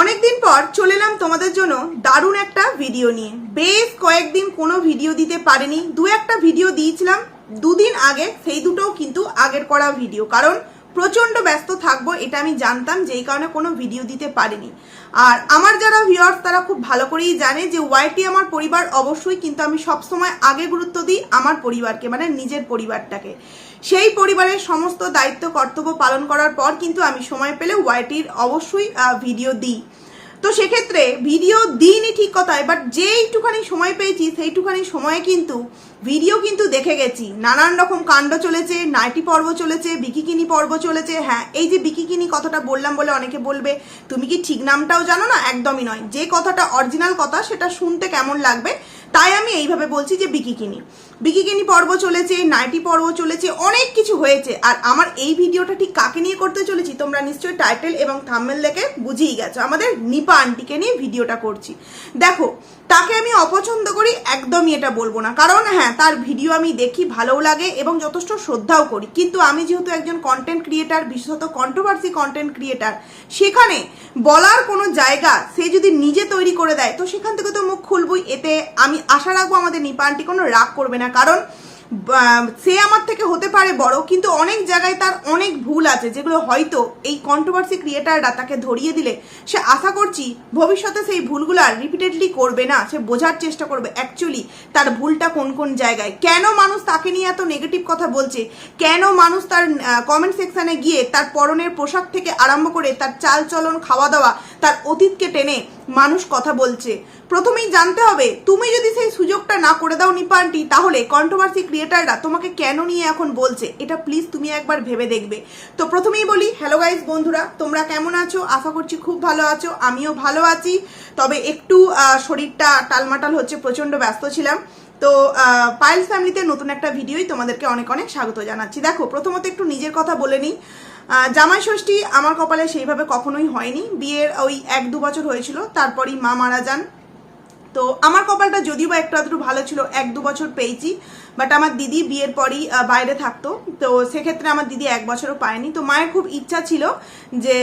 অনেকদিন পর চলে এলাম তোমাদের জন্য দারুণ একটা ভিডিও নিয়ে। বেশ কয়েকদিন কোনো ভিডিও দিতে পারিনি। দু একটা ভিডিও দিয়েছিলাম। দুদিন আগে, সেই দুটোও কিন্তু আগের করা ভিডিও কারণ প্রচণ্ড ব্যস্ত থাকব, এটা আমি জানতাম যেই কারণে কোনো ভিডিও দিতে পারিনি। আর আমার যারা ভিউয়ার্স তারা খুব ভালো করেই জানে যে ওয়াইটি আমার পরিবার অবশ্যই কিন্তু আমি সবসময় আগে গুরুত্ব দিই আমার পরিবারকে মানে নিজের পরিবারটাকে। সেই পরিবারের সমস্ত দায়িত্ব, কর্তব্য পালন করার পর কিন্তু আমি সময় পেলে ওয়াইটির অবশ্যই ভিডিও দিই। তো সেক্ষেত্রে ভিডিও দিইনি ঠিক কথায় বাট যেইটুখানি সময় পেয়েছি, সেইটুখানি সময়ে কিন্তু ভিডিও কিন্তু দেখে গেছি। নানান রকম কাণ্ড চলেছে, নাইটি পর্ব চলেছে, বিকিকিনি পর্ব চলেছে। হ্যাঁ এই যে বিকিকিনি কথাটা বললাম বলে অনেকে বলবে, তুমি কি ঠিক নামটাও জানো না? একদমই নয়। যে কথাটা অরিজিনাল কথা, সেটা শুনতে কেমন লাগবে তাই আমি এইভাবে বলছি যে বিকিকিনি। বিকিকিনি পর্ব চলেছে, নাইটি পর্ব চলেছে, অনেক কিছু হয়েছে। আর আমার এই ভিডিওটা ঠিক কাকে নিয়ে করতে চলেছি, তোমরা নিশ্চয়ই টাইটেল এবং থামেল দেখে বুঝেই গেছো। আমাদের নিপা আন্টিকে নিয়ে ভিডিওটা করছি। দেখো তাকে আমি অপছন্দ করি, একদমই এটা বলব না। কারণ হ্যাঁ তার ভিডিও আমি দেখি, ভালোও লাগে এবং যথেষ্ট শ্রদ্ধাও করি। কিন্তু আমি যেহেতু একজন কন্টেন্ট ক্রিয়েটার বিশেষত কন্ট্রোভার্সি কন্টেন্ট ক্রিয়েটার সেখানে বলার কোনো জায়গা সে যদি নিজে তৈরি করে দেয়, তো সেখান থেকে তো মুখ খুলবই। এতে আমি আশা রাখব আমাদের নিপানটি কোনো রাগ করবে না। কারণ সে আমার থেকে হতে পারে বড়, কিন্তু অনেক জায়গায় তার অনেক ভুল আছে, যেগুলো হয়তো এই কন্ট্রোভার্সি ক্রিয়েটাররা তাকে ধরিয়ে দিলে। সে আশা করছি ভবিষ্যতে সেই ভুলগুলো আর রিপিটেডলি করবে না, সে বোঝার চেষ্টা করবে অ্যাকচুয়ালি তার ভুলটা কোন কোন জায়গায়। কেন মানুষ তাকে নিয়ে এত নেগেটিভ কথা বলছে? কেন মানুষ তার কমেন্ট সেকশনে গিয়ে তার পরনের পোশাক থেকে আরম্ভ করে তার চাল চলন খাওয়া দাওয়া, তার অতীতকে টেনে মানুষ কথা বলছে? প্রথমেই জানতে হবে, তুমি যদি সেই সুযোগটা না করে দাও নিপা আন্টি তাহলে কন্ট্রোভার্সি ক্রিয়েটাররা তোমাকে কেন নিয়ে এখন বলছে? এটা প্লিজ তুমি একবার ভেবে দেখবে। তো প্রথমেই বলি হ্যালো গাইজ বন্ধুরা, তোমরা কেমন আছো? আশা করছি খুব ভালো আছো, আমিও ভালো আছি। তবে একটু শরীরটা টালমাটাল হচ্ছে, প্রচণ্ড ব্যস্ত ছিলাম। তো পাইলস ফ্যামিলিতে নতুন একটা ভিডিওই তোমাদেরকে অনেক অনেক স্বাগত জানাচ্ছি। দেখো, প্রথমত একটু নিজের কথা বলে নিই। জামাই ষষ্ঠী আমার কপালে সেইভাবে কখনোই হয়নি। বিয়ের ওই এক দু বছর হয়েছিল, তারপরই মা মারা যান। তো আমার কপালটা যদিও বা একটু আধটু ভালো ছিল, এক দু বছর পেয়েছি বাট আমার দিদি বিয়ের পরই বাইরে থাকতো, তো সেক্ষেত্রে আমার দিদি এক বছরও পায়নি। তো মায়ের খুব ইচ্ছা ছিল যে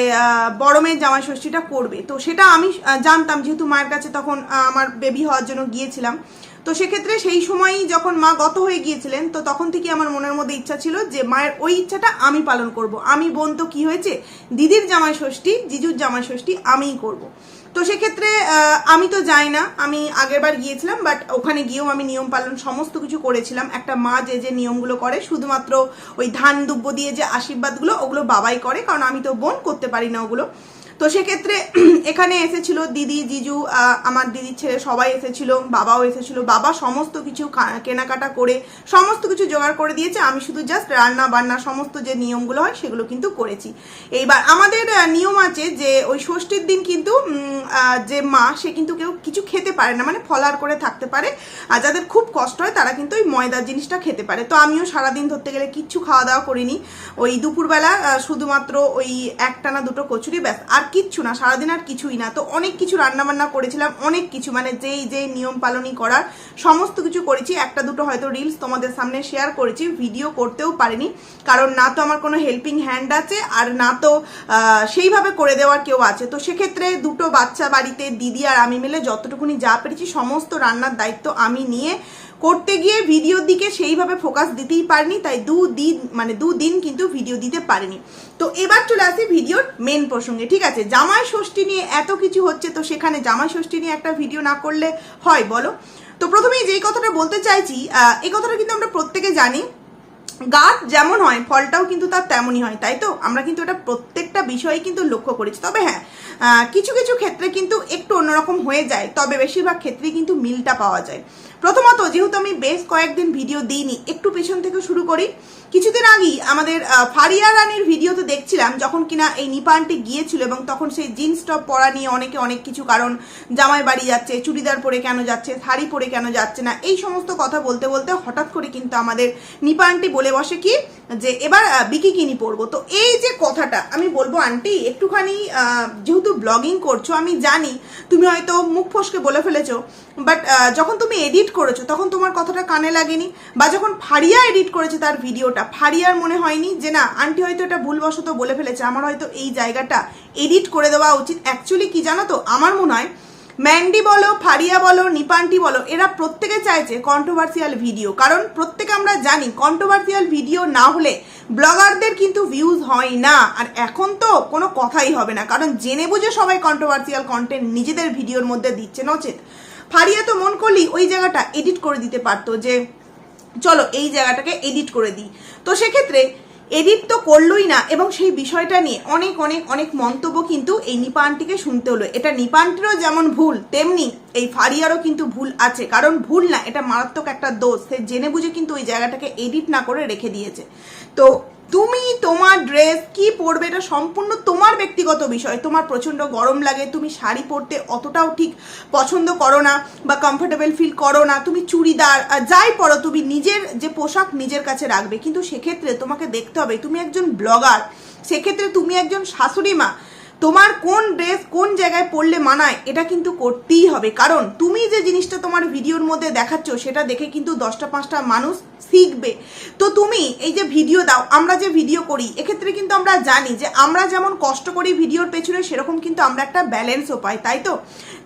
বড় মেয়ের জামাই ষষ্ঠীটা করবে। তো সেটা আমি জানতাম, যেহেতু মায়ের কাছে তখন আমার বেবি হওয়ার জন্য গিয়েছিলাম। তো সেক্ষেত্রে সেই সময়ই যখন মা গত হয়ে গিয়েছিলেন, তো তখন থেকে আমার মনের মধ্যে ইচ্ছা ছিল যে, মায়ের ওই ইচ্ছাটা আমি পালন করব। আমি বোন তো কি হয়েছে? দিদির জামাই ষষ্ঠী জিজুর জামাই ষষ্ঠী আমিই করব। তো সেক্ষেত্রে আমি তো যাই না। আমি আগেরবার গিয়েছিলাম বাট ওখানে গিয়েও আমি নিয়ম পালন সমস্ত কিছু করেছিলাম। একটা মা যে যে নিয়মগুলো করে, শুধুমাত্র ওই ধান দুব্য দিয়ে যে আশীর্বাদগুলো, ওগুলো বাবাই করে, কারণ আমি তো বোন, করতে পারি না ওগুলো। তো সেক্ষেত্রে এখানে এসেছিল দিদি, জিজু আমার দিদির ছেলে সবাই এসেছিল, বাবাও এসেছিল। বাবা সমস্ত কিছু কেনাকাটা করে সমস্ত কিছু জোগাড় করে দিয়েছে। আমি শুধু জাস্ট রান্না বান্না সমস্ত যে নিয়মগুলো হয় সেগুলো কিন্তু করেছি। এইবার আমাদের নিয়ম আছে যে ওই ষষ্ঠীর দিন কিন্তু যে মা সে কিন্তু কেউ কিছু খেতে পারে না মানে ফলার করে থাকতে পারে। আর যাদের খুব কষ্ট হয় তারা কিন্তু ওই ময়দার জিনিসটা খেতে পারে। তো আমিও সারাদিন ধরতে গেলে কিচ্ছু খাওয়া দাওয়া করিনি। ওই দুপুরবেলা শুধুমাত্র ওই একটা না দুটো কচুরি ব্যাস। আর কিচ্ছু না, সারাদিন আর কিছুই না। তো অনেক কিছু রান্না বান্না করেছিলাম, অনেক কিছু মানে যেই যেই নিয়ম পালনই করার, সমস্ত কিছু করেছি। একটা দুটো হয়তো রিলস তোমাদের সামনে শেয়ার করেছি ভিডিও করতেও পারিনি। কারণ না তো আমার কোনো হেল্পিং হ্যান্ড আছে, আর না তো সেইভাবে করে দেওয়ার কেউ আছে। তো সেক্ষেত্রে দুটো বাচ্চা বাড়িতে, দিদি আর আমি মিলে যতটুকুনি যা পেরেছি, সমস্ত রান্নার দায়িত্ব আমি নিয়ে করতে গিয়ে ভিডিওর দিকে সেইভাবে ফোকাস দিতেই পারিনি, তাই দু দিন মানে দু দিন কিন্তু ভিডিও দিতে পারিনি। তো এবার চলে আসি ভিডিওর মেন প্রসঙ্গে। ঠিক আছে, জামাই ষষ্ঠী নিয়ে এত কিছু হচ্ছে, তো সেখানে জামাই ষষ্ঠী নিয়ে একটা ভিডিও না করলে হয়, বলো? তো প্রথমেই যেই কথাটা বলতে চাইছি এই কথাটা কিন্তু আমরা প্রত্যেকে জানি। গাছ যেমন হয়, ফলটাও কিন্তু তার তেমনই হয়, তাই তো? আমরা কিন্তু এটা প্রত্যেকটা বিষয়ে কিন্তু লক্ষ্য করেছি। তবে হ্যাঁ কিছু কিছু ক্ষেত্রে কিন্তু একটু অন্যরকম হয়ে যায়, তবে বেশিরভাগ ক্ষেত্রেই কিন্তু মিলটা পাওয়া যায়। প্রথমত, যেহেতু আমি বেশ কয়েকদিন ভিডিও দিইনি, একটু পেছন থেকে শুরু করি। কিছুদিন আগেই আমাদের ফারিয়া রানীর ভিডিওতে দেখছিলাম, যখন কিনা এই নিপানটি গিয়েছিল এবং তখন সেই জিন্স টপ পরা নিয়ে অনেকে অনেক কিছু কারণ, জামাই বাড়ি যাচ্ছে, চুড়িদার পরে কেন যাচ্ছে, শাড়ি পরে কেন যাচ্ছে না, এই সমস্ত কথা বলতে বলতে হঠাৎ করে কিন্তু আমাদের নিপানটি বলে বসে কি, যে এবার বিকিকিনি পরবো। তো এই যে কথাটা, আমি বলব, আন্টি, একটুখানি যেহেতু ব্লগিং করছ, আমি জানি, তুমি হয়তো মুখ ফসকে বলে ফেলেছো বাট যখন তুমি এডিট করেছ, তখন তোমার কথাটা কানে লাগেনি, বা যখন ফারিয়া এডিট করেছে তার ভিডিওটা, ফারিয়ার মনে হয়নি যে না, আন্টি হয়তো এটা ভুলবশত বলে ফেলেছে, আমার হয়তো এই জায়গাটা এডিট করে দেওয়া উচিত। অ্যাকচুয়ালি কি জানো তো, আমার মনে হয় ম্যান্ডি বলো, ফারিয়া বলো নিপান্টি বলো, এরা প্রত্যেকে চাইছে কন্ট্রোভার্সিয়াল ভিডিও কারণ প্রত্যেকে আমরা জানি কন্ট্রোভার্সিয়াল ভিডিও না হলে ব্লগারদের কিন্তু ভিউজ হয় না। আর এখন তো কোনো কথাই হবে না। কারণ জেনে বুঝে সবাই কন্ট্রোভার্সিয়াল কন্টেন্ট নিজেদের ভিডিওর মধ্যে দিচ্ছে, নচেত। ফারিয়া তো মন করলেই ওই জায়গাটা এডিট করে দিতে পারতো যে, চলো এই জায়গাটাকে এডিট করে দিই। তো সেক্ষেত্রে এডিট তো করলোই না এবং সেই বিষয়টা নিয়ে অনেক অনেক অনেক মন্তব্য কিন্তু এই নিপানটিকে শুনতে হলো। এটা নিপানটিরও যেমন ভুল, তেমনি এই ফারিয়ারও কিন্তু ভুল আছে। কারণ ভুল না, এটা মারাত্মক একটা দোষ। সে জেনে বুঝে কিন্তু ওই জায়গাটাকে এডিট না করে রেখে দিয়েছে। তো তুমি তোমার ড্রেস কি পরবে এটা সম্পূর্ণ তোমার ব্যক্তিগত বিষয়। তোমার প্রচণ্ড গরম লাগে, তুমি শাড়ি পরতে অতটাও ঠিক পছন্দ করো না বা কমফোর্টেবল ফিল করো না। তুমি চুড়িদার যাই পরো, তুমি নিজের যে পোশাক নিজের কাছে রাখবে। কিন্তু সেক্ষেত্রে তোমাকে দেখতে হবে, তুমি একজন ব্লগার সেক্ষেত্রে তুমি একজন শাশুড়ি মা। তোমার কোন ড্রেস কোন জায়গায় পরলে মানায়, এটা কিন্তু করতেই হবে। কারণ তুমি যে জিনিসটা তোমার ভিডিওর মধ্যে দেখাচ্ছ, সেটা দেখে কিন্তু দশটা পাঁচটা মানুষ শিখবে। তো তুমি এই যে ভিডিও দাও, আমরা যে ভিডিও করি, এক্ষেত্রে কিন্তু আমরা জানি যে আমরা যেমন কষ্ট করি ভিডিওর পেছনে, সেরকম কিন্তু আমরা একটা ব্যালেন্সও পাই, তাই তো?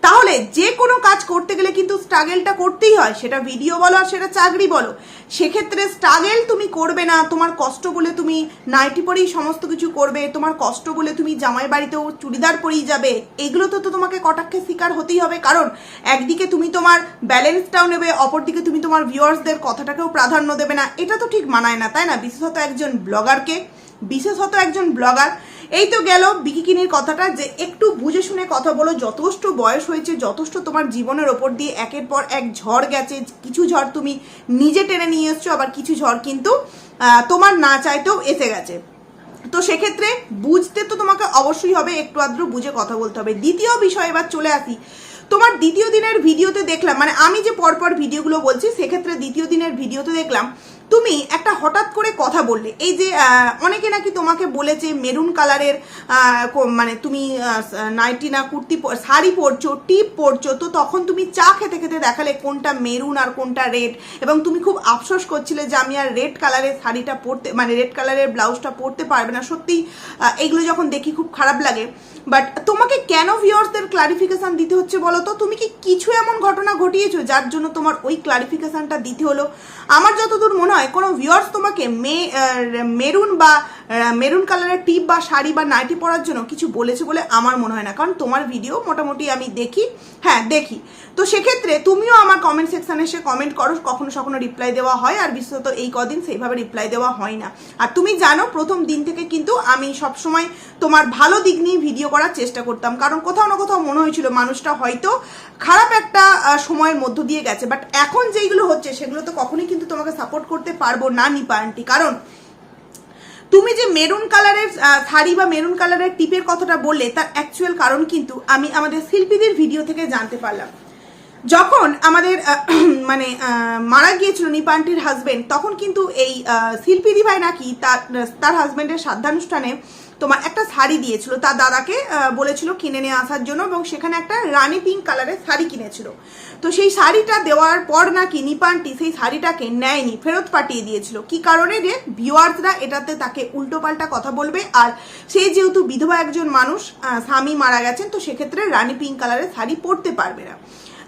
তাহলে যে কোনো কাজ করতে গেলে কিন্তু স্ট্রাগেলটা করতেই হয়। সেটা ভিডিও বলো আর সেটা চাকরি বলো। সেক্ষেত্রে স্ট্রাগেল তুমি করবে না। তোমার কষ্ট বলে তুমি নাইটি পরেই সমস্ত কিছু করবে। তোমার কষ্ট বলে তুমি জামাই বাড়িতেও চুড়িদার পরেই যাবে। এগুলো তো তো তোমাকে কটাক্ষের শিকার হতেই হবে। কারণ একদিকে তুমি তোমার ব্যালেন্সটাও নেবে, অপরদিকে তুমি তোমার ভিউয়ার্সদের কথাটাকেও প্রাধান্য দেবে না। এটা তো ঠিক মানায় না, তাই না? বিশেষত একজন ব্লগারকে বিশেষত একজন ব্লগার এই তো গেল বিকিকিনির কথাটা যে একটু বুঝে শুনে কথা বলো, যথেষ্ট বয়স হয়েছে, যথেষ্ট তোমার জীবনের ওপর দিয়ে একের পর এক ঝড় গেছে, কিছু ঝড় তুমি নিজে টেনে নিয়ে এসছো, আবার কিছু ঝড় কিন্তু তোমার না চাইতেও এসে গেছে। তো সেক্ষেত্রে বুঝতে তো তোমাকে অবশ্যই হবে, একটু আদ্র বুঝে কথা বলতে হবে। দ্বিতীয় বিষয় এবার চলে আসি। তোমার দ্বিতীয় দিনের ভিডিওতে দেখলাম মানে আমি যে পরপর ভিডিওগুলো বলছি, সেক্ষেত্রে দ্বিতীয় দিনের ভিডিওতে দেখলাম তুমি একটা হঠাৎ করে কথা বললে, এই যে অনেকে নাকি তোমাকে বলেছে মেরুন কালারের মানে তুমি নাইটি না, কুর্তি শাড়ি পরছো, টিপ পরছো, তো তখন তুমি চা খেতে খেতে দেখালে কোনটা মেরুন আর কোনটা রেড। এবং তুমি খুব আফসোস করছিলে যে আমি আর রেড কালারের শাড়িটা পরতে মানে রেড কালারের ব্লাউজটা পরতে পারবে না। সত্যি এগুলো যখন দেখি খুব খারাপ লাগে বাট তোমাকে কেন ভিওর্সদের ক্লারিফিকেশান দিতে হচ্ছে বলো তো তুমি কি কিছু এমন ঘটনা ঘটিয়েছো যার জন্য তোমার ওই ক্লারিফিকেশানটা দিতে হলো? আমার যতদূর মনে হয়, কোনো ভিওর্স তোমাকে মে মেরুন বা মেরুন কালারের টিপ বা শাড়ি বা নাইটি পরার জন্য কিছু বলেছে বলে আমার মনে হয় না। কারণ তোমার ভিডিও মোটামুটি আমি দেখি। হ্যাঁ দেখি। তো সেক্ষেত্রে তুমিও আমার কমেন্ট সেকশানে এসে কমেন্ট করো, কখনো কখনো রিপ্লাই দেওয়া হয়। আর বিশেষত এই কদিন সেইভাবে রিপ্লাই দেওয়া হয় না। আর তুমি জানো, প্রথম দিন থেকে কিন্তু আমি সবসময় তোমার ভালো দিক নিয়ে ভিডিও করার চেষ্টা করতাম। কারণ কোথাও না কোথাও মনে হয়েছিল মানুষটা হয়তো খারাপ একটা সময়ের মধ্য দিয়ে গেছে। বাট এখন যেইগুলো হচ্ছে, সেগুলো তো কখনোই কিন্তু তোমাকে সাপোর্ট করতে পারব না নিপা আন্টি কারণ তুমি যে মেরুন কালারের শাড়ি বা মেরুন কালারের টিপের কথাটা বললে, তার অ্যাকচুয়াল কারণ কিন্তু আমি আমাদের শিল্পীদের ভিডিও থেকে জানতে পারলাম। যখন আমাদের মানে মারা গিয়েছিল নিপান্টির হাজবেন্ড তখন কিন্তু এই শিল্পীদি শিল্পী দিভাই নাকি তার তার হাজবেন্ডের শ্রাদ্ধানুষ্ঠানে তোমার একটা শাড়ি দিয়েছিল, তার দাদাকে বলেছিল কিনে নিয়ে আসার জন্য এবং সেখানে একটা রানি পিঙ্ক কালারের শাড়ি কিনেছিল। তো সেই শাড়িটা দেওয়ার পর নাকি নিপান্টি সেই শাড়িটাকে নেয়নি, ফেরত পাঠিয়ে দিয়েছিল। কি কারণে রে? ভিউয়ার্সরা এটাতে তাকে উল্টোপাল্টা কথা বলবে আর সেই যেহেতু বিধবা একজন মানুষ স্বামী মারা গেছেন, তো সেক্ষেত্রে রানী পিঙ্ক কালারের শাড়ি পরতে পারবে না।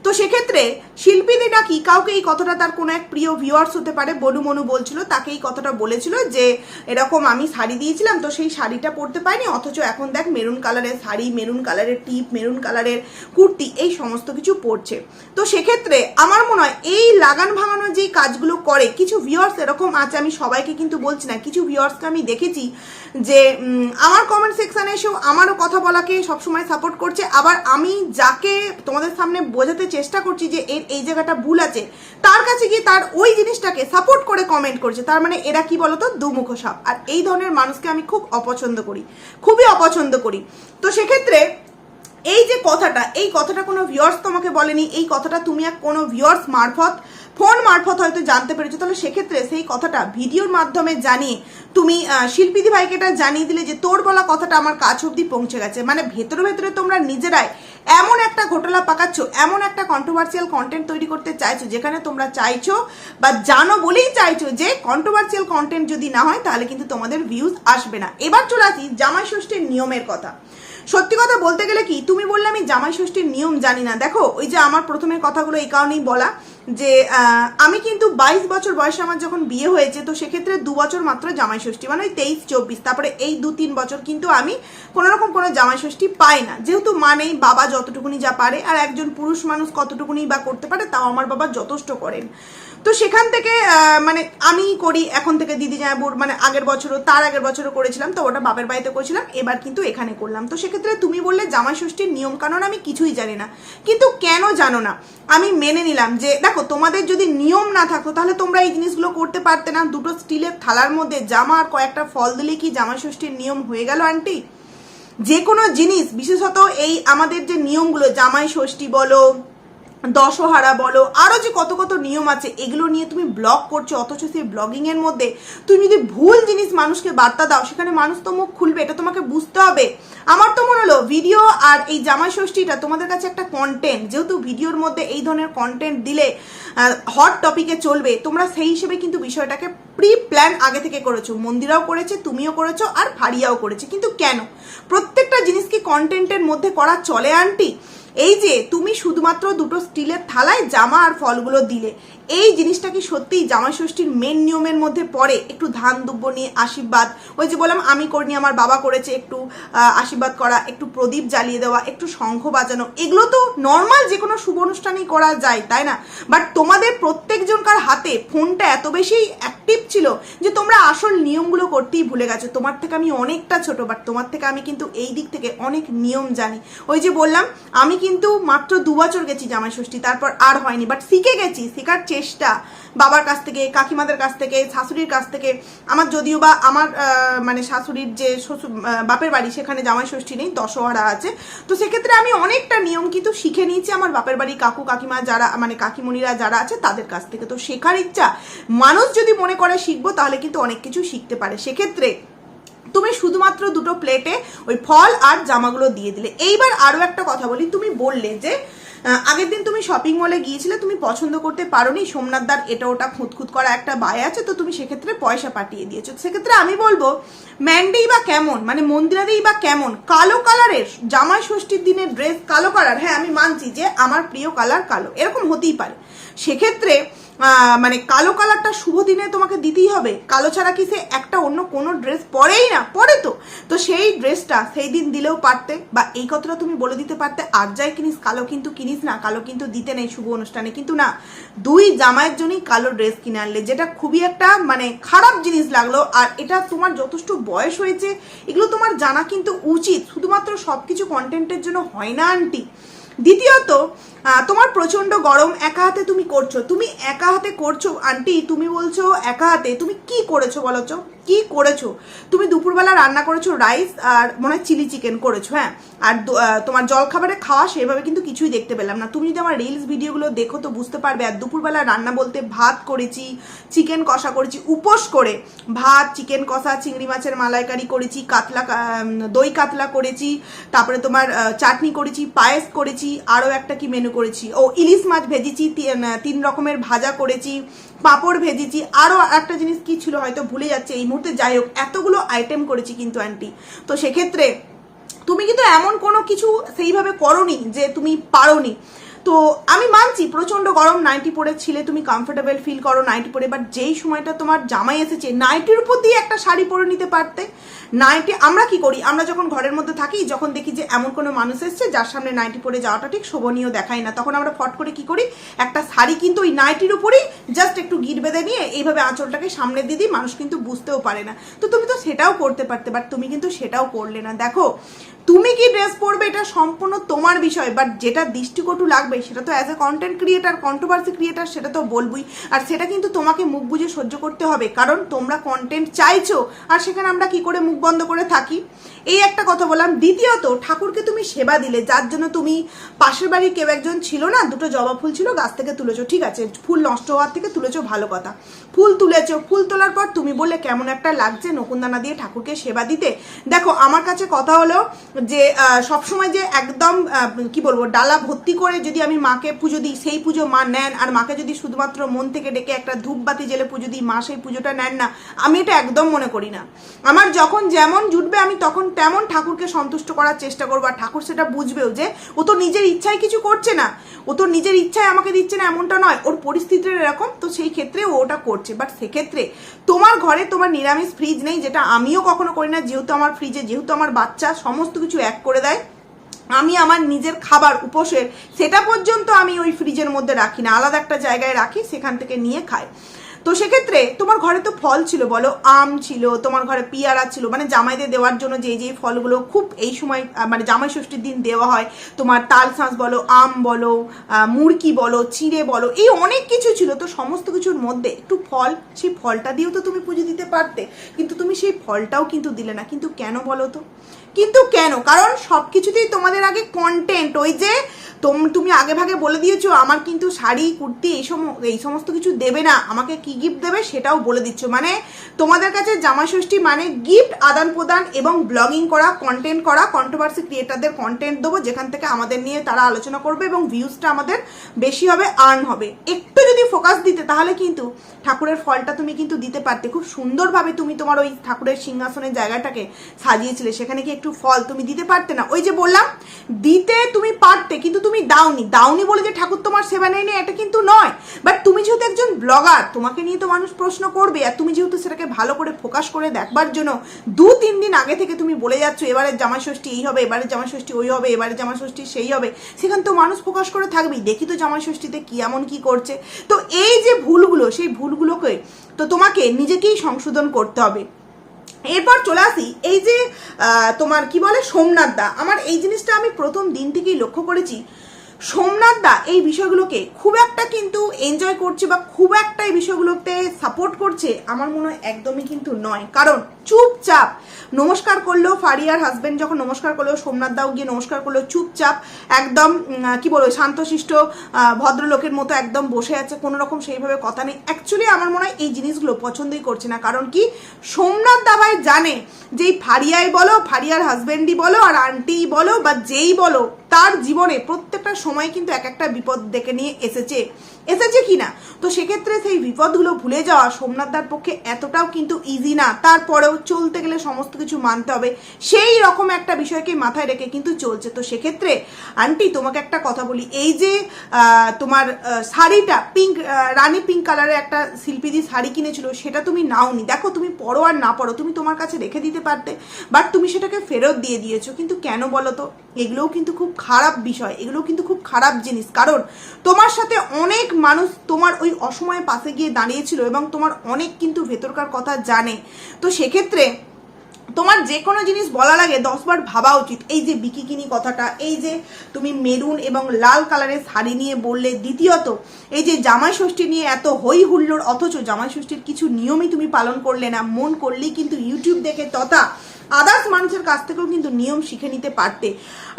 তো সেক্ষেত্রে শিল্পীদের নাকি কাউকে এই কথাটা তার কোনো এক প্রিয় ভিউয়ার্স হতে পারে। বনু মনু বলছিল, তাকে এই কথাটা বলেছিল যে, এরকম আমি শাড়ি দিয়েছিলাম, তো সেই শাড়িটা পরতে পারিনি, অথচ এখন দেখ মেরুন কালারের শাড়ি, মেরুন কালারের টিপ, মেরুন কালারের কুর্তি, এই সমস্ত কিছু পরছে। তো সেক্ষেত্রে আমার মনে হয় এই লাগান ভাঙানোর যেই কাজগুলো করে, কিছু ভিউয়ার্স এরকম আছে, আমি সবাইকে কিন্তু বলছি না, কিছু ভিউয়ার্সকে আমি দেখেছি যে আমার কমেন্ট সেকশানে এসেও আমারও কথা বলাকে সবসময় সাপোর্ট করছে। আবার আমি যাকে তোমাদের সামনে বোঝাতে চেষ্টা করছি যে এর এই জায়গাটা ভুল আছে। তার কাছে গিয়ে তার ওই জিনিসটাকে সাপোর্ট করে কমেন্ট করছে। তার মানে এরা কি বলতো? দুমুখ সাপ। আর এই ধরনের মানুষকে আমি খুব অপছন্দ করি। খুবই অপছন্দ করি। তো সেক্ষেত্রে এই যে কথাটা, এই কথাটা কোনো ভিউয়ার্স তোমাকে বলেনি। এই কথাটা তুমি এক কোনো ভিউয়ার্স মারফত ফোন মারফত হয়তো জানতে পেরেছ। তাহলে সেক্ষেত্রে সেই কথাটা ভিডিওর মাধ্যমে জানিয়ে, তুমি শিল্পীদি ভাইকে এটা জানিয়ে দিলে যে তোর বলা কথাটা আমার কাছ অব্দি পৌঁছে গেছে। মানে ভেতরে ভেতরে তোমরা নিজেরাই এমন একটা ঘটনা পাকাচ্ছ, এমন একটা কন্ট্রোভার্সিয়াল কন্টেন্ট তৈরি করতে চাইছো, যেখানে তোমরা চাইছো বা জানো বলেই চাইছো যে কন্ট্রোভার্সিয়াল কন্টেন্ট যদি না হয়, তাহলে কিন্তু তোমাদের ভিউজ আসবে না। এবার চলে আসি জামাই ষষ্ঠীর নিয়মের কথা। সত্যি কথা বলতে গেলে কি, তুমি বললে আমি জামাই ষষ্ঠীর নিয়ম জানি না। দেখো, ওই যে আমার প্রথমের কথাগুলো এই কারণেই বলা যে আমি কিন্তু বাইশ বছর বয়সে আমার যখন বিয়ে হয়েছে, তো সেক্ষেত্রে দু বছর মাত্র জামাই ষষ্ঠী মানে ওই তেইশ, চব্বিশ, তারপরে এই দু তিন বছর কিন্তু আমি কোনো রকম কোনো জামাই ষষ্ঠী পাই না। যেহেতু মানেই বাবা যতটুকুনি যা পারে, আর একজন পুরুষ মানুষ কতটুকুনি বা করতে পারে, তাও আমার বাবা যথেষ্ট করেন। তো সেখান থেকে মানে আমি করি, এখন থেকে দিদি জামাইবুর মানে আগের বছরও, তার আগের বছরও করেছিলাম, তো ওটা বাপের বাড়িতে করেছিলাম, এবার কিন্তু এখানে করলাম। তো সেক্ষেত্রে তুমি বললে জামাই ষষ্ঠীর নিয়ম কানুন আমি কিছুই জানি না। কিন্তু কেন জানো না, আমি মেনে নিলাম যে, দেখো, তোমাদের যদি নিয়ম না থাকতো, তাহলে তোমরা এই জিনিসগুলো করতে পারতে না। দুটো স্টিলের থালার মধ্যে জামা আর কয়েকটা ফল দিলে কি জামাই ষষ্ঠীর নিয়ম হয়ে গেল, আন্টি? যে কোনো জিনিস, বিশেষত এই আমাদের যে নিয়মগুলো, জামাই ষষ্ঠী বলো দশহারা বলো আরও যে কত কত নিয়ম আছে, এগুলো নিয়ে তুমি ব্লগ করছ, অথচ সেই ব্লগিংয়ের মধ্যে তুমি যদি ভুল জিনিস মানুষকে বার্তা দাও, সেখানে মানুষ তো মুখ খুলবে, এটা তোমাকে বুঝতে হবে। আমার তো মনে হলো ভিডিও আর এই জামাই ষষ্ঠীটা তোমাদের কাছে একটা কন্টেন্ট যেহেতু ভিডিওর মধ্যে এই ধরনের কন্টেন্ট দিলে হট টপিকে চলবে, তোমরা সেই হিসেবে কিন্তু বিষয়টাকে প্রি প্ল্যান আগে থেকে করেছ। মন্দিরাও করেছে, তুমিও করেছ আর ফারিয়াও করেছে। কিন্তু কেন? প্রত্যেকটা জিনিস কি কন্টেন্টের মধ্যে করা চলে আন্টি এই যে তুমি শুধুমাত্র দুটো স্টিলের থালায় জামা আর ফলগুলো দিলে। এই জিনিসটা কি সত্যিই জামাই ষষ্ঠীর মেন নিয়মের মধ্যে পড়ে? একটু ধান দুব্য নিয়ে আশীর্বাদ। ওই যে বললাম, আমি করিনি আমার বাবা করেছে একটু আশীর্বাদ করা, একটু প্রদীপ জ্বালিয়ে দেওয়া, একটু শঙ্খ বাজানো। এগুলো তো নর্মাল যে কোনো শুভ অনুষ্ঠানেই করা যায়, তাই না? বাট তোমাদের প্রত্যেকজনকার হাতে ফোনটা এত বেশি অ্যাক্টিভ ছিল যে তোমরা আসল নিয়মগুলো করতেই ভুলে গেছো। তোমার থেকে আমি অনেকটা ছোট বাট তোমার থেকে আমি কিন্তু এই দিক থেকে অনেক নিয়ম জানি। ওই যে বললাম, আমি কিন্তু মাত্র দু বছর গেছি জামাই ষষ্ঠী, তারপর আর হয়নি। বাট শিখে গেছি, শেখার চেষ্টা বাবার কাছ থেকে, কাকিমাদের কাছ থেকে, শাশুড়ির কাছ থেকে। আমার যদিও বা আমার মানে শাশুড়ির যে শ্বশুর বাপের বাড়ি, সেখানে জামাই ষষ্ঠী নেই, দশহরা আছে। তো সেক্ষেত্রে আমি অনেকটা নিয়ম কিন্তু শিখে নিয়েছি আমার বাপের বাড়ি, কাকু, কাকিমা যারা মানে কাকিমণিরা যারা আছে, তাদের কাছ থেকে। তো শেখার ইচ্ছা, মানুষ যদি মনে করে শিখব, তাহলে কিন্তু অনেক কিছু শিখতে পারে। সেক্ষেত্রে তুমি শুধুমাত্র দুটো প্লেটে ওই ফল আর জামাগুলো দিয়ে দিলে। এইবার আরও একটা কথা বলি। তুমি বললে যে আগের দিন তুমি শপিং মলে গিয়েছিলে, তুমি পছন্দ করতে পারোনি। সোমনাথদার এটা ওটা খুঁতখুত করা একটা বাই আছে, তো তুমি সেক্ষেত্রে পয়সা পাঠিয়ে দিয়েছ। সেক্ষেত্রে আমি বলব ম্যান্ডেই বা কেমন? মানে মন্দিরাদেই বা কেমন? কালো কালারের, জামাই ষষ্ঠীর দিনের ড্রেস কালো কালার হ্যাঁ আমি মানছি যে আমার প্রিয় কালার কালো। এরকম হতেই পারে। সেক্ষেত্রে মানে কালো কালারটা শুভ দিনে তোমাকে দিতেই হবে। কালো ছাড়া কি সে একটা অন্য কোনো ড্রেস পরেই না? পরে তো। তো সেই ড্রেসটা সেই দিন দিলেও পারতে বা এই কথাটা তুমি বলে দিতে পারতে, আর যাই কিনিস, কালো কিন্তু কিনিস না, কালো কিন্তু দিতে নেই শুভ অনুষ্ঠানে। কিন্তু না, দুই জামাইয়ের জন্যই কালো ড্রেস কিনে আনলে, যেটা খুবই একটা মানে খারাপ জিনিস লাগল। আর এটা তোমার যথেষ্ট বয়স হয়েছে, এগুলো তোমার জানা কিন্তু উচিত। শুধুমাত্র সব কিছু কন্টেন্টের জন্য হয় না, আন্টি? দ্বিতীয়ত তোমার প্রচণ্ড গরম একা হাতে তুমি করছ তুমি একা হাতে করছ, আন্টি, তুমি বলছো একা হাতে, তুমি কি করেছ বলো? কি করেছ? তুমি দুপুরবেলা রান্না করেছ রাইস আর মনে হয় চিলি চিকেন করেছ হ্যাঁ? আর তোমার জলখাবারে খাওয়া সেভাবে কিন্তু কিছুই দেখতে পেলাম না। তুমি যদি আমার রিলস ভিডিওগুলো দেখো তো বুঝতে পারবে, আর দুপুরবেলা রান্না বলতে ভাত করেছি চিকেন কষা করেছি, উপোস করে ভাত চিকেন কষা, চিংড়ি মাছের মালাইকারি করেছি, কাতলা দই কাতলা করেছি, তারপরে তোমার চাটনি করেছি, পায়েস করেছি, আরও একটা কি মেনু করেছি? ও, ইলিশ মাছ ভেজেছি তিন রকমের ভাজা করেছি পাঁপড় ভেজেছি। আরও একটা জিনিস কি ছিল হয়তো ভুলে যাচ্ছে, এই মুহূর্তে যাই হোক, এতগুলো আইটেম করেছি কিন্তু আন্টি তো সেক্ষেত্রে তুমি কিন্তু এমন কোনো কিছু সেইভাবে করনি যে তুমি পারোনি। তো আমি মানছি প্রচণ্ড গরম নাইটি পরে ছিলে, তুমি কমফোর্টেবল ফিল করো নাইটি পরে বাট যেই সময়টা তোমার জামাই এসেছে নাইটির উপর দিয়ে একটা শাড়ি পরে নিতে পারতে। নাইটি আমরা কি করি? আমরা যখন ঘরের মধ্যে থাকি, যখন দেখি যে এমন কোনো মানুষ এসছে, যার সামনে নাইটি পরে যাওয়াটা ঠিক শোভনীয় দেখায় না, তখন আমরা ফট করে কি করি? একটা শাড়ি কিন্তু ওই নাইটির উপরেই জাস্ট একটু গিট বেঁধে নিয়ে, এইভাবে আঁচলটাকে সামনে দিয়ে দিই মানুষ কিন্তু বুঝতেও পারে না। তো তুমি তো সেটাও করতে পারতে বাট তুমি কিন্তু সেটাও করলে না। দেখো তুমি কি ড্রেস পরবে এটা সম্পূর্ণ তোমার বিষয় বাট যেটা দৃষ্টিকটু লাগবে, সেটা তো as a content creator controversy creator সেটা তো বলবই। আর সেটা কিন্তু তোমাকে মুখ বুঝে সহ্য করতে হবে, কারণ তোমরা কন্টেন্ট চাইছো, আর সেখানে আমরা কি করে মুখ বন্ধ করে থাকি? এই একটা কথা বললাম। দ্বিতীয়ত, ঠাকুরকে তুমি সেবা দিলে, যার জন্য তুমি পাশের বাড়ির কেউ একজন ছিল না, দুটো জবা ফুল ছিল, গাছ থেকে তুলেছো, ঠিক আছে? ফুল নষ্ট হওয়ার থেকে তুলেছো, ভালো কথা। ফুল তুলেছো, ফুল তোলার পর তুমি বললে, কেমন একটা লাগছে নকুনদানা দিয়ে ঠাকুরকে সেবা দিতে। দেখো, আমার কাছে কথা হলো যে সবসময় যে একদম কি বলব, ডালা ভর্তি করে যদি আমি মাকে পুজো দিই, সেই পুজো মা নেন। আর মাকে যদি শুধুমাত্র মন থেকে ডেকে একটা ধূপবাতি জেলে পুজো দিই, মা সেই পুজোটা নেন না। আমি এটা একদম মনে করি না। আমার যখন যেমন জুটবে, আমি তখন তেমন ঠাকুরকে সন্তুষ্ট করার চেষ্টা করব। আর ঠাকুর সেটা বুঝবেও যে, ও তো নিজের ইচ্ছায় কিছু করছে না। ও তো নিজের ইচ্ছায় আমাকে দিচ্ছে না, এমনটা নয়। ওর পরিস্থিতিটা এরকম, তো সেই ক্ষেত্রে ও ওটা করছে। বাট সেক্ষেত্রে তোমার ঘরে তোমার নিরামিষ ফ্রিজ নেই, যেটা আমিও কখনো করি না। যেহেতু আমার ফ্রিজে যেহেতু আমার বাচ্চা, সমস্ত কিছু এক করে দেয়। আমি আমার নিজের খাবার, উপোসের, সেটা পর্যন্ত আমি ওই ফ্রিজের মধ্যে রাখি না। আলাদা একটা জায়গায় রাখি, সেখান থেকে নিয়ে খাই। তো সেক্ষেত্রে তোমার ঘরে তো ফল ছিল, বলো, আম ছিল, তোমার ঘরে পিয়ারা ছিল মানে জামাইদের দেওয়ার জন্য যে যে ফলগুলো খুব এই সময় মানে জামাই ষষ্ঠীর দিন দেওয়া হয়, তোমার তাল শাঁস বলো, আম বলো মুরকি বলো, চিড়ে বলো, এই অনেক কিছু ছিল। তো সমস্ত কিছুর মধ্যে একটু ফল, সেই ফলটা দিয়েও তো তুমি পুজো দিতে পারতে, কিন্তু তুমি সেই ফলটাও কিন্তু দিলে না। কিন্তু কেন বলো তো? কিন্তু কেন? কারণ সব কিছুতেই তোমাদের আগে কন্টেন্ট ওই যে তোম- আগে ভাগে বলে দিয়েছ, আমার কিন্তু শাড়ি, কুর্তি এই সম, এই সমস্ত কিছু দেবে না, আমাকে কি গিফট দেবে সেটাও বলে দিচ্ছ। মানে তোমাদের কাছে জামাই ষষ্ঠী মানে গিফট আদান প্রদান এবং ব্লগিং করা কন্টেন্ট করা কন্ট্রোভার্সি ক্রিয়েটারদের কন্টেন্ট দেবো, যেখান থেকে আমাদের নিয়ে তারা আলোচনা করবে এবং ভিউজটা আমাদের বেশি হবে আর্ন হবে। একটু যদি ফোকাস দিতে, তাহলে কিন্তু ঠাকুরের ফলটা তুমি কিন্তু দিতে পারতে। খুব সুন্দরভাবে তুমি তোমার ওই ঠাকুরের সিংহাসনের জায়গাটাকে সাজিয়েছিলে, সেখানে কি একটু ফল তুমি দিতে পারতে না। ওই যে বললাম, দিতে তুমি পারতে, কিন্তু তুমি দাওনি। দাওনি বলে যে ঠাকুর তোমার সেবা নেয়নি, এটা কিন্তু নয়। বাট তুমি যেহেতু একজন ব্লগার, তোমাকে নিয়ে তো মানুষ প্রশ্ন করবে, আর তুমি যেহেতু সেটাকে ভালো করে ফোকাস করে দেখবার জন্য দু, তিন দিন আগে থেকে তুমি বলে যাচ্ছ, এবারের জামাই ষষ্ঠী এই হবে, এবারের জামাই ষষ্ঠী ওই হবে, এবারের জামাই ষষ্ঠী সেই হবে, সেখানে তো মানুষ ফোকাস করে থাকবেই। দেখি তো জামাই ষষ্ঠীতে কি এমন কি করছে। তো এই যে ভুলগুলো, সেই ভুলগুলোকে তো তোমাকে নিজেকেই সংশোধন করতে হবে। এরপর চলে আসি, এই যে তোমার কি বলে, সোমনাথ দা। আমার এই জিনিসটা আমি প্রথম দিন থেকেই লক্ষ্য করেছি। সোমনাথ দা এই বিষয়গুলোকে খুব একটা কিন্তু এনজয় করছে বা খুব একটা এই বিষয়গুলোতে সাপোর্ট করছে, আমার মনে হয় একদমই কিন্তু নয়। কারণ চুপচাপ। নমস্কার করল ফারিয়ার হাজব্যান্ড যখন নমস্কার করল সোমনাথ দাও গিয়ে নমস্কার করল, চুপচাপ, একদম কি বলব, শান্তশিষ্ট ভদ্রলোকের মতো একদম বসে আছে কোনো রকম সেইভাবে কথা নেই। অ্যাকচুয়ালি আমার মনে হয় এই জিনিসগুলো পছন্দই করছে না, কারণ কি, সোমনাথ দাবাই জানে যে এই ফারিয়াই বলো, ফারিয়ার হাজব্যান্ডই বলো, আর আন্টিই বলো, বা যেই বলো, তার জীবনে প্রত্যেকটা সময় কিন্তু এক একটা বিপদ ডেকে নিয়ে এসেছে। এসেছে কি না তো সেক্ষেত্রে সেই বিপদগুলো ভুলে যাওয়া সোমনাথদার পক্ষে এতটাও কিন্তু ইজি না। তারপরেও চলতে গেলে সমস্ত কিছু মানতে হবে। সেই রকম একটা বিষয়কে মাথায় রেখে কিন্তু চলছে। তো সেক্ষেত্রে আন্টি তোমাকে একটা কথা বলি। এই যে তোমার শাড়িটা পিঙ্ক রানী পিঙ্ক কালারের একটা শিল্পীদি শাড়ি কিনেছিল, সেটা তুমি নাওনি। দেখো, তুমি পড়ো আর না পড়ো তুমি তোমার কাছে রেখে দিতে পারতে বাট তুমি সেটাকে ফেরত দিয়ে দিয়েছ। কিন্তু কেন বলো তো? এগুলোও কিন্তু খুব খারাপ বিষয়। এগুলোও কিন্তু খুব খারাপ জিনিস। কারণ, তোমার সাথে অনেক মানুষ তোমার ওই অসময়ে পাশে গিয়ে দাঁড়িয়েছিল এবং তোমার অনেক কিন্তু ভেতরকার কথা জানে। তো সেক্ষেত্রে তোমার যে কোনো জিনিস বলার আগে দশবার ভাবা উচিত। এই যে বিকিকিনি কথাটা, এই যে তুমি মেরুন এবং লাল কালারের শাড়ি নিয়ে বললে, দ্বিতীয়ত এই যে জামাই ষষ্ঠী নিয়ে এত হই হুল্লোড় অথচ জামাই ষষ্ঠীর কিছু নিয়মই তুমি পালন করলে না। মন করলেই কিন্তু ইউটিউব দেখে তথা আদার্স মানুষের কাছ থেকেও কিন্তু নিয়ম শিখে নিতে পারতে।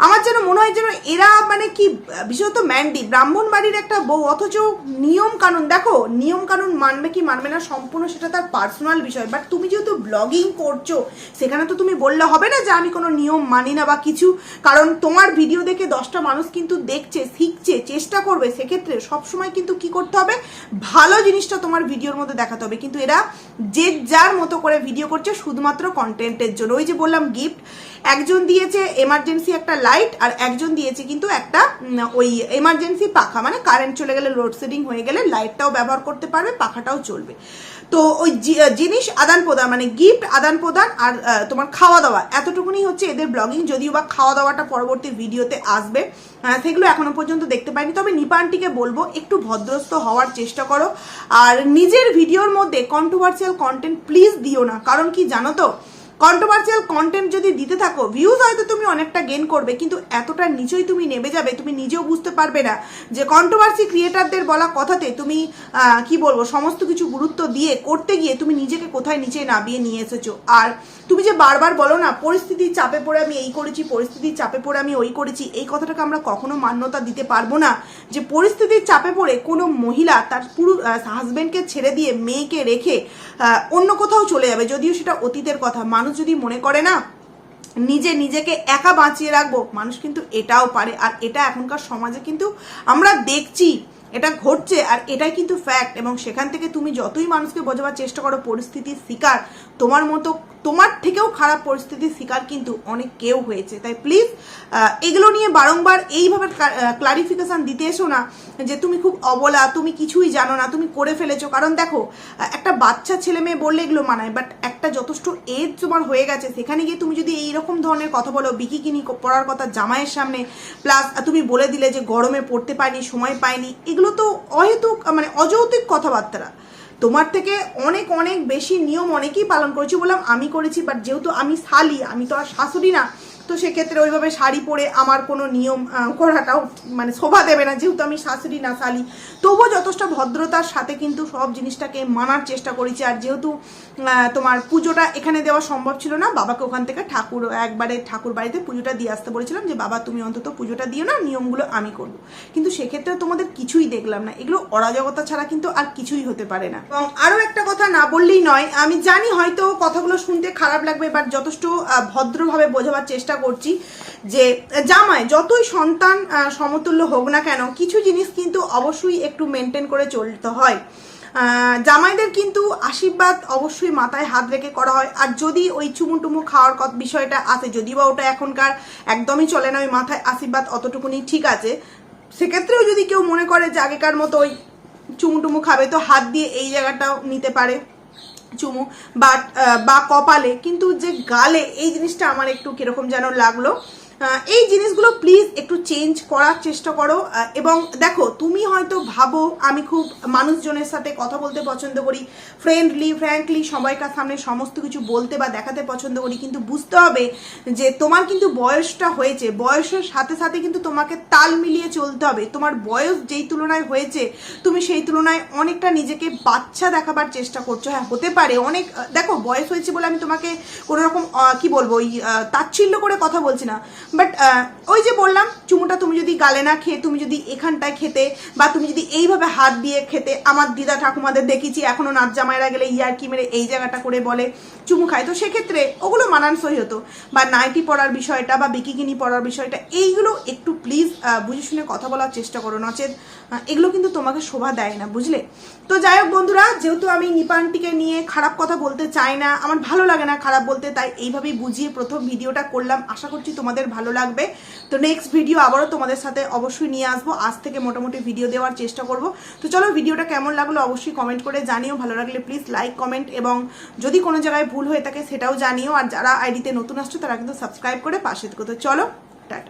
আমার যেন মনে হয় যেন এরা মানে কি, বিশেষত ম্যান্ডি, ব্রাহ্মণ বাড়ির একটা বউ, অথচ নিয়ম কানুন, দেখো, নিয়ম কানুন মানবে কি মানবে না সম্পূর্ণ সেটা তার পার্সোনাল বিষয়। বাট তুমি যেহেতু ব্লগিং করছ, সেখানে তো তুমি বললে হবে না যে আমি কোনো নিয়ম মানি না বা কিছু। কারণ তোমার ভিডিও দেখে দশটা মানুষ কিন্তু দেখছে, শিখছে, চেষ্টা করবে। সেক্ষেত্রে সবসময় কিন্তু কি করতে হবে? ভালো জিনিসটা তোমার ভিডিওর মধ্যে দেখাতে হবে। কিন্তু এরা যে যার মতো করে ভিডিও করছে, শুধুমাত্র কন্টেন্টের জন্য ওই যে বললাম গিফট একজন দিয়েছে এমার্জেন্সি একটা লাইট আর একজন দিয়েছে কিন্তু একটা ওই এমার্জেন্সি পাখা মানে কারেন্ট চলে গেলে লোডশেডিং হয়ে গেলে লাইটটাও ব্যবহার করতে পারবে, পাখাটাও চলবে। তো ওই জিনিস আদান প্রদান মানে গিফট আদান প্রদান আর তোমার খাওয়া দাওয়া, এতটুকুনি হচ্ছে এদের ব্লগিং যদিও বা খাওয়া দাওয়াটা পরবর্তী ভিডিওতে আসবে সেগুলো এখনও পর্যন্ত দেখতে পাইনি, তবে নিপানটিকে বলব, একটু ভদ্রস্থ হওয়ার চেষ্টা করো, আর নিজের ভিডিওর মধ্যে কন্ট্রোভার্সিয়াল কন্টেন্ট প্লিজ দিও না, কারণ কি জানো তো কন্ট্রোভার্সিয়াল কন্টেন্ট যদি দিতে থাকো ভিউজ হয়তো তুমি অনেকটা গেন করবে, কিন্তু এতটা নিচেই তুমি নেমে যাবে, তুমি নিজেও বুঝতে পারবে না যে কন্ট্রোভার্সি ক্রিয়েটারদের বলা কথাতে তুমি কি বলব, সমস্ত কিছু গুরুত্ব দিয়ে করতে গিয়ে তুমি নিজেকে কোথায় নিচে নামিয়ে নিয়ে এসেছ। আর তুমি যে বারবার বলো না, পরিস্থিতির চাপে পড়ে আমি এই করেছি, পরিস্থিতির চাপে পড়ে আমি ওই করেছি, এই কথাটাকে আমরা কখনো মান্যতা দিতে পারব না। যে পরিস্থিতির চাপে পড়ে কোনো মহিলা তার পুরো হাজবেন্ডকে ছেড়ে দিয়ে মেয়েকে রেখে অন্য কোথাও চলে যাবে, যদিও সেটা অতীতের কথা, মানুষ যদি মনে করে না, নিজে নিজেকে একা বাঁচিয়ে রাখব, মানুষ কিন্তু এটাও পারে। আর এটা এখনকার সমাজে কিন্তু আমরা দেখছি, এটা ঘটছে, আর এটাই কিন্তু ফ্যাক্ট এবং সেখান থেকে তুমি যতই মানুষকে বোঝাবার চেষ্টা করো, পরিস্থিতির শিকার, তোমার মতো তোমার থেকেও খারাপ পরিস্থিতির শিকার কিন্তু অনেক কেউ হয়েছে। তাই প্লিজ এগুলো নিয়ে বারংবার এইভাবে ক্লারিফিকেশান দিতে এসো না যে তুমি খুব অবলা, তুমি কিছুই জানো না, তুমি করে ফেলেছো। কারণ দেখো একটা বাচ্চা ছেলে মেয়ে বললে এগুলো মানায় বাট একটা যথেষ্ট এজ তোমার হয়ে গেছে, সেখানে গিয়ে তুমি যদি এইরকম ধরনের কথা বলো, বিকিকিনি পড়ার কথা জামাইয়ের সামনে প্লাস তুমি বলে দিলে যে গরমে পড়তে পাইনি সময় পাইনি, এগুলো তো অহেতুক মানে অযৌতিক কথাবার্তা। তোমার থেকে অনেক অনেক বেশি নিয়ম অনেকেই পালন করেছি বললাম আমি করেছি বাট যেহেতু আমি শালি, আমি তো আর শাশুড়ি না তো সেক্ষেত্রে ওইভাবে শাড়ি পরে আমার কোনো নিয়ম করাটাও মানে শোভা দেবে না, যেহেতু আমি শাশুড়ি না শালি। তবুও যথেষ্ট ভদ্রতার সাথে কিন্তু সব জিনিসটাকে মানার চেষ্টা করেছি। আর যেহেতু তোমার পুজোটা এখানে দেওয়া সম্ভব ছিল না, বাবাকে ওখান থেকে ঠাকুর, একবারে ঠাকুর বাড়িতে পুজোটা দিয়ে আসতে বলেছিলাম যে, বাবা, তুমি অন্তত পুজোটা দিও না, নিয়মগুলো আমি করব। কিন্তু সেক্ষেত্রে তোমাদের কিছুই দেখলাম না। এগুলো অরাজকতা ছাড়া কিন্তু আর কিছুই হতে পারে না। এবং আরও একটা কথা না বললেই নয়, আমি জানি হয়তো কথাগুলো শুনতে খারাপ লাগবে বাট যথেষ্ট ভদ্রভাবে বোঝাবার চেষ্টা করছি যে, জামাই, যতই সন্তান সমতুল্য হোক না কেন, কিছু জিনিস কিন্তু অবশ্যই একটু মেনটেন করে চলতে হয়। জামাইদের কিন্তু আশীর্বাদ অবশ্যই মাথায় হাত রেখে করা হয়। আর যদি ওই চুমু টুমু খাওয়ার কত বিষয়টা আসে যদি বা ওটা এখনকার একদমই চলে না, ওই মাথায় আশীর্বাদ অতটুকুনি ঠিক আছে। সেক্ষেত্রেও যদি কেউ মনে করে যে আগেকার মতো ওই চুমু টুমু খাবে, তো হাত দিয়ে এই জায়গাটাও নিতে পারে। চুমু বা বা কপালে কিন্তু যে গালে এই জিনিসটা আমার একটু কীরকম যেন লাগল। এই জিনিসগুলো প্লিজ একটু চেঞ্জ করার চেষ্টা করো। এবং দেখো, তুমি হয়তো ভাবো, আমি খুব মানুষজনের সাথে কথা বলতে পছন্দ করি ফ্রেন্ডলি ফ্র্যাঙ্কলি সবাইকার সামনে সমস্ত কিছু বলতে বা দেখাতে পছন্দ করি, কিন্তু বুঝতে হবে যে তোমার কিন্তু বয়সটা হয়েছে, বয়সের সাথে সাথে কিন্তু তোমাকে তাল মিলিয়ে চলতে হবে। তোমার বয়স যেই তুলনায় হয়েছে, তুমি সেই তুলনায় অনেকটা নিজেকে বাচ্চা দেখাবার চেষ্টা করছ। হ্যাঁ হতে পারে, অনেক দেখো, বয়স হয়েছে বলে আমি তোমাকে কোনোরকম কি বলব, ওই তাচ্ছিল্য করে কথা বলছি না। বাট ওই যে বললাম, চুমুটা তুমি যদি গালে না খেয়ে, তুমি যদি এখানটায় খেতে বা তুমি যদি এইভাবে হাত দিয়ে খেতে, আমার দিদা ঠাকুমাদের দেখেছি এখনও নাচ জামাইরা গেলে ইয়ার কি মেরে এই জায়গাটা করে বলে, চুমু খায়। তো সেক্ষেত্রে ওগুলো মানানসই হতো। বা নাইটি পড়ার বিষয়টা বা বিকিকিনি পড়ার বিষয়টা, এইগুলো একটু প্লিজ বুঝে শুনে কথা বলার চেষ্টা করো, নচেত এগুলো কিন্তু তোমাকে শোভা দেয় না, বুঝলে? তো যাই হোক বন্ধুরা, যেহেতু আমি নিপানটিকে নিয়ে খারাপ কথা বলতে চাই না, আমার ভালো লাগে না খারাপ বলতে, তাই এইভাবেই বুঝিয়ে প্রথম ভিডিওটা করলাম। আশা করছি তোমাদের ভালো লাগবে। তো নেক্সট ভিডিও আবারও তোমাদের সাথে অবশ্যই নিয়ে আসব। আজ থেকে মোটামুটি ভিডিও দেওয়ার চেষ্টা করব। তো চলো, ভিডিওটা কেমন লাগল অবশ্যই কমেন্ট করে জানিও। ভালো লাগলে প্লিজ লাইক কমেন্ট এবং যদি কোনো জায়গায় ভুল হয়ে থাকে সেটাও জানিও। আর যারা আইডিতে নতুন আসছো, তারা কিন্তু সাবস্ক্রাইব করে পাশে থেকো। তো চলো, টাটা।